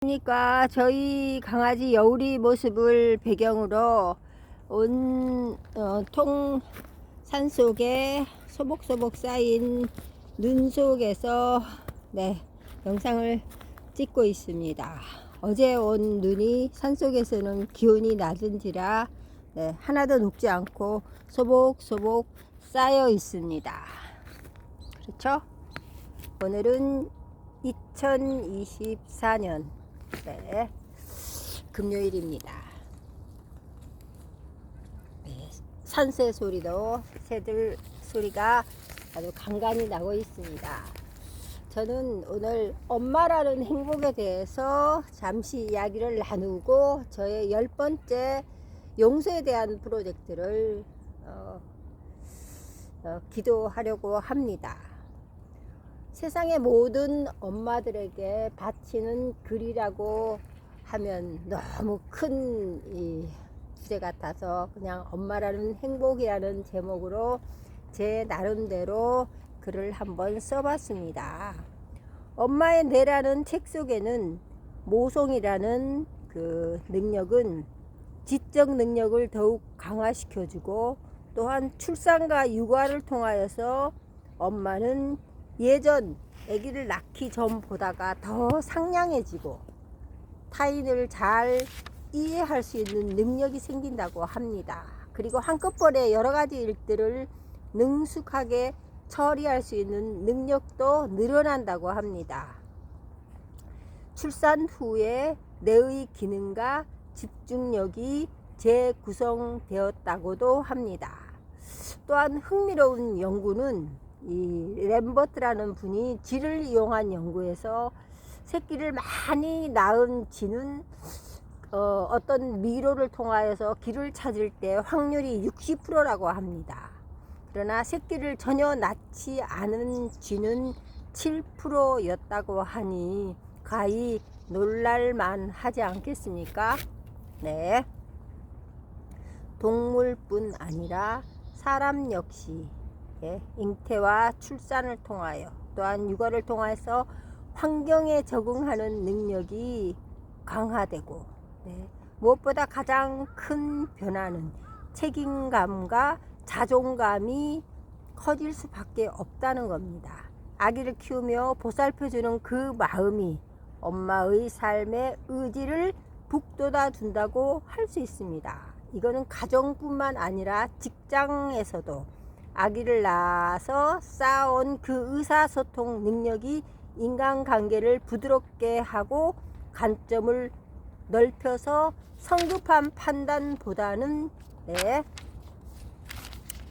그러니까 저희 강아지 여우리 모습을 배경으로 온 어, 통 산 속에 소복소복 쌓인 눈 속에서 네 영상을 찍고 있습니다. 어제 온 눈이 산 속에서는 기온이 낮은지라 네, 하나도 녹지 않고 소복소복 쌓여 있습니다. 그렇죠? 오늘은 2024년 네, 금요일입니다. 네, 산새 소리도 새들 소리가 아주 간간히 나고 있습니다. 저는 오늘 엄마라는 행복에 대해서 잠시 이야기를 나누고 저의 열 번째 용서에 대한 프로젝트를 어, 어, 기도하려고 합니다. 세상의 모든 엄마들에게 바치는 글이라고 하면 너무 큰 이 주제 같아서 그냥 엄마라는 행복이라는 제목으로 제 나름대로 글을 한번 써봤습니다. 엄마의 뇌라는 책 속에는 모송이라는 그 능력은 지적 능력을 더욱 강화시켜주고 또한 출산과 육아를 통하여서 엄마는 예전 아기를 낳기 전보다가 더 상냥해지고 타인을 잘 이해할 수 있는 능력이 생긴다고 합니다. 그리고 한꺼번에 여러 가지 일들을 능숙하게 처리할 수 있는 능력도 늘어난다고 합니다. 출산 후에 뇌의 기능과 집중력이 재구성되었다고도 합니다. 또한 흥미로운 연구는 이 램버트라는 분이 쥐를 이용한 연구에서 새끼를 많이 낳은 쥐는 어, 어떤 미로를 통하여서 길을 찾을 때 확률이 60%라고 합니다. 그러나 새끼를 전혀 낳지 않은 쥐는 7%였다고 하니 가히 놀랄만 하지 않겠습니까? 네. 동물뿐 아니라 사람 역시 예, 잉태와 출산을 통하여 또한 육아를 통해서 환경에 적응하는 능력이 강화되고 네, 무엇보다 가장 큰 변화는 책임감과 자존감이 커질 수밖에 없다는 겁니다. 아기를 키우며 보살펴주는 그 마음이 엄마의 삶의 의지를 북돋아 준다고 할 수 있습니다. 이거는 가정뿐만 아니라 직장에서도 아기를 낳아서 쌓아온 그 의사소통 능력이 인간관계를 부드럽게 하고 관점을 넓혀서 성급한 판단보다는 네,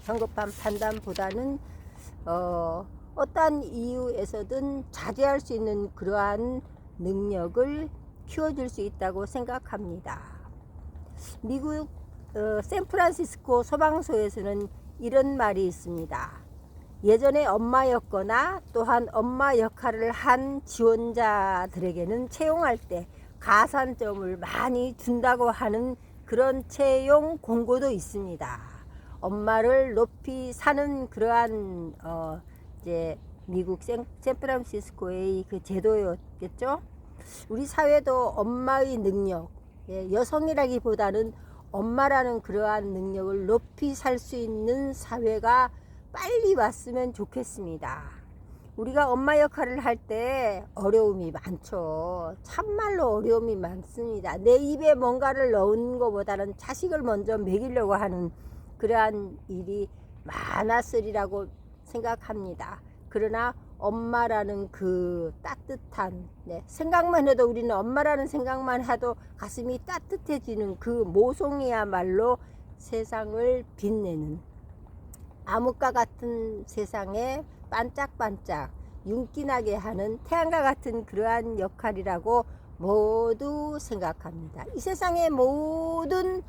성급한 판단보다는 어, 어떠한 이유에서든 자제할 수 있는 그러한 능력을 키워줄 수 있다고 생각합니다. 미국 어, 샌프란시스코 소방서에서는 이런 말이 있습니다. 예전에 엄마였거나 또한 엄마 역할을 한 지원자들에게는 채용할 때 가산점을 많이 준다고 하는 그런 채용 공고도 있습니다. 엄마를 높이 사는 그러한 어 이제 미국 샌, 샌프란시스코의 그 제도였겠죠. 우리 사회도 엄마의 능력, 예, 여성이라기보다는 엄마라는 그러한 능력을 높이 살 수 있는 사회가 빨리 왔으면 좋겠습니다. 우리가 엄마 역할을 할 때 어려움이 많죠. 참말로 어려움이 많습니다. 내 입에 뭔가를 넣은 것보다는 자식을 먼저 먹이려고 하는 그러한 일이 많았으리라고 생각합니다. 그러나 엄마라는 그 따뜻한 네, 생각만 해도 우리는 엄마라는 생각만 해도 가슴이 따뜻해지는 그 모송이야말로 세상을 빛내는 암흑과 같은 세상에 반짝반짝 윤기나게 하는 태양과 같은 그러한 역할이라고 모두 생각합니다. 이 세상의 모든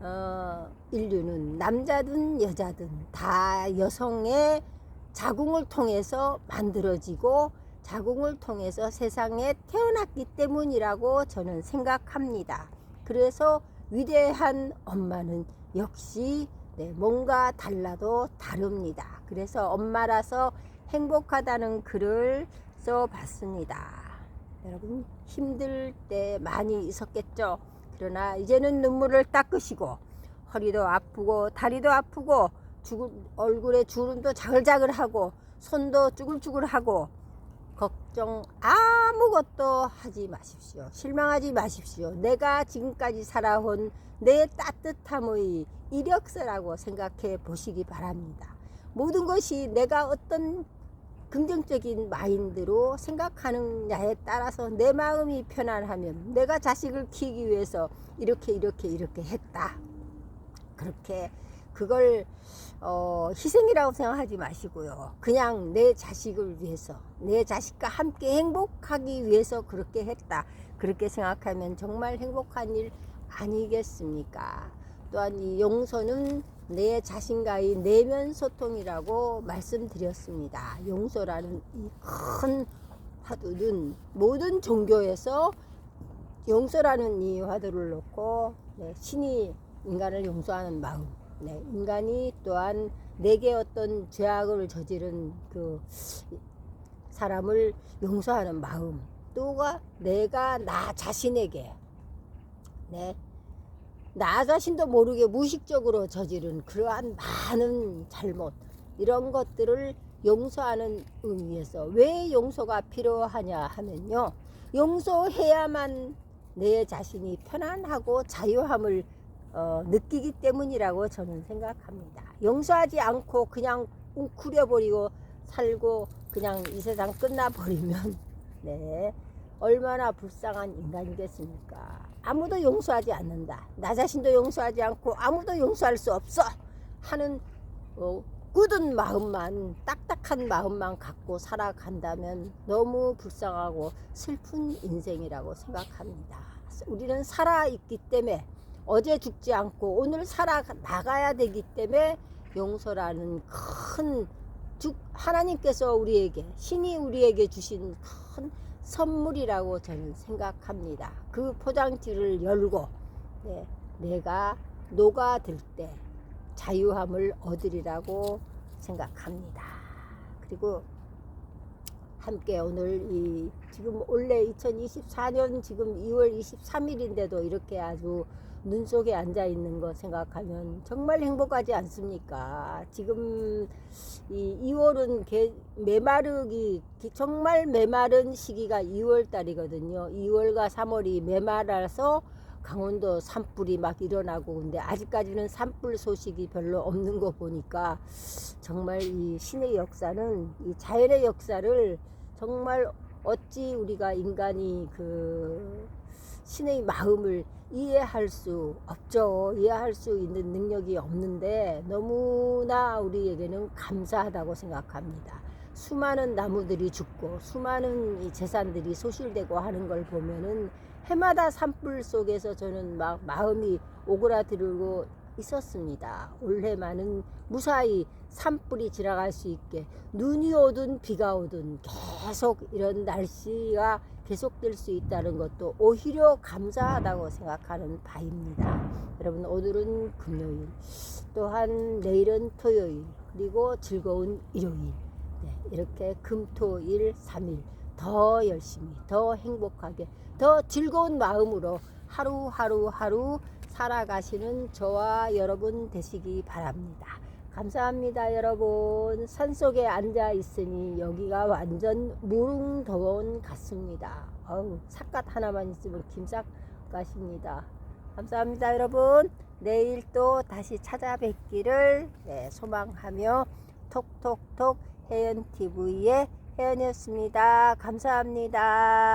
어, 인류는 남자든 여자든 다 여성의 자궁을 통해서 만들어지고 자궁을 통해서 세상에 태어났기 때문이라고 저는 생각합니다. 그래서 위대한 엄마는 역시 네, 뭔가 달라도 다릅니다. 그래서 엄마라서 행복하다는 글을 써봤습니다. 여러분 힘들 때 많이 있었겠죠. 그러나 이제는 눈물을 닦으시고 허리도 아프고 다리도 아프고 얼굴에 주름도 자글자글하고 손도 쭈글쭈글하고 걱정 아무것도 하지 마십시오. 실망하지 마십시오. 내가 지금까지 살아온 내 따뜻함의 이력서라고 생각해 보시기 바랍니다. 모든 것이 내가 어떤 긍정적인 마인드로 생각하느냐에 따라서 내 마음이 편안하면 내가 자식을 키우기 위해서 이렇게 이렇게 이렇게 했다. 그렇게 그걸 어, 희생이라고 생각하지 마시고요. 그냥 내 자식을 위해서, 내 자식과 함께 행복하기 위해서 그렇게 했다. 그렇게 생각하면 정말 행복한 일 아니겠습니까? 또한 이 용서는 내 자신과의 내면 소통이라고 말씀드렸습니다. 용서라는 이 큰 화두는 모든 종교에서 용서라는 이 화두를 놓고 네, 신이 인간을 용서하는 마음, 네, 인간이 또한 내게 어떤 죄악을 저지른 그 사람을 용서하는 마음, 또가 내가 나 자신에게 네, 나 자신도 모르게 무의식적으로 저지른 그러한 많은 잘못 이런 것들을 용서하는 의미에서 왜 용서가 필요하냐 하면요 용서해야만 내 자신이 편안하고 자유함을 어, 느끼기 때문이라고 저는 생각합니다. 용서하지 않고 그냥 웅크려버리고 살고 그냥 이 세상 끝나버리면 네 얼마나 불쌍한 인간이겠습니까? 아무도 용서하지 않는다. 나 자신도 용서하지 않고 아무도 용서할 수 없어 하는 어, 굳은 마음만 딱딱한 마음만 갖고 살아간다면 너무 불쌍하고 슬픈 인생이라고 생각합니다. 우리는 살아있기 때문에 어제 죽지 않고 오늘 살아 나가야 되기 때문에 용서라는 큰 죽, 하나님께서 우리에게 신이 우리에게 주신 큰 선물이라고 저는 생각합니다. 그 포장지를 열고 네, 내가 녹아들 때 자유함을 얻으리라고 생각합니다. 그리고 함께 오늘 이 지금 원래 2024년 지금 2월 23일인데도 이렇게 아주 눈 속에 앉아 있는 거 생각하면 정말 행복하지 않습니까? 지금 이 2월은 개, 메마르기 정말 메마른 시기가 2월 달이거든요. 2월과 3월이 메마라서 강원도 산불이 막 일어나고 근데 아직까지는 산불 소식이 별로 없는 거 보니까 정말 이 신의 역사는 이 자연의 역사를 정말 어찌 우리가 인간이 그 신의 마음을 이해할 수 없죠. 이해할 수 있는 능력이 없는데 너무나 우리에게는 감사하다고 생각합니다. 수많은 나무들이 죽고 수많은 이 재산들이 소실되고 하는 걸 보면은 해마다 산불 속에서 저는 막 마음이 오그라들고 있었습니다. 올해만은 무사히 산불이 지나갈 수 있게 눈이 오든 비가 오든 계속 이런 날씨가 계속될 수 있다는 것도 오히려 감사하다고 생각하는 바입니다. 여러분 오늘은 금요일 또한 내일은 토요일 그리고 즐거운 일요일 네, 이렇게 금토일 3일 더 열심히 더 행복하게 더 즐거운 마음으로 하루하루 하루 살아가시는 저와 여러분 되시기 바랍니다. 감사합니다 여러분. 산속에 앉아 있으니 여기가 완전 무릉더원 같습니다. 어우 삿갓 하나만 있으면 김삿갓입니다. 감사합니다 여러분. 내일 또 다시 찾아뵙기를 네, 소망하며 톡톡톡 혜연TV의 혜연이었습니다. 감사합니다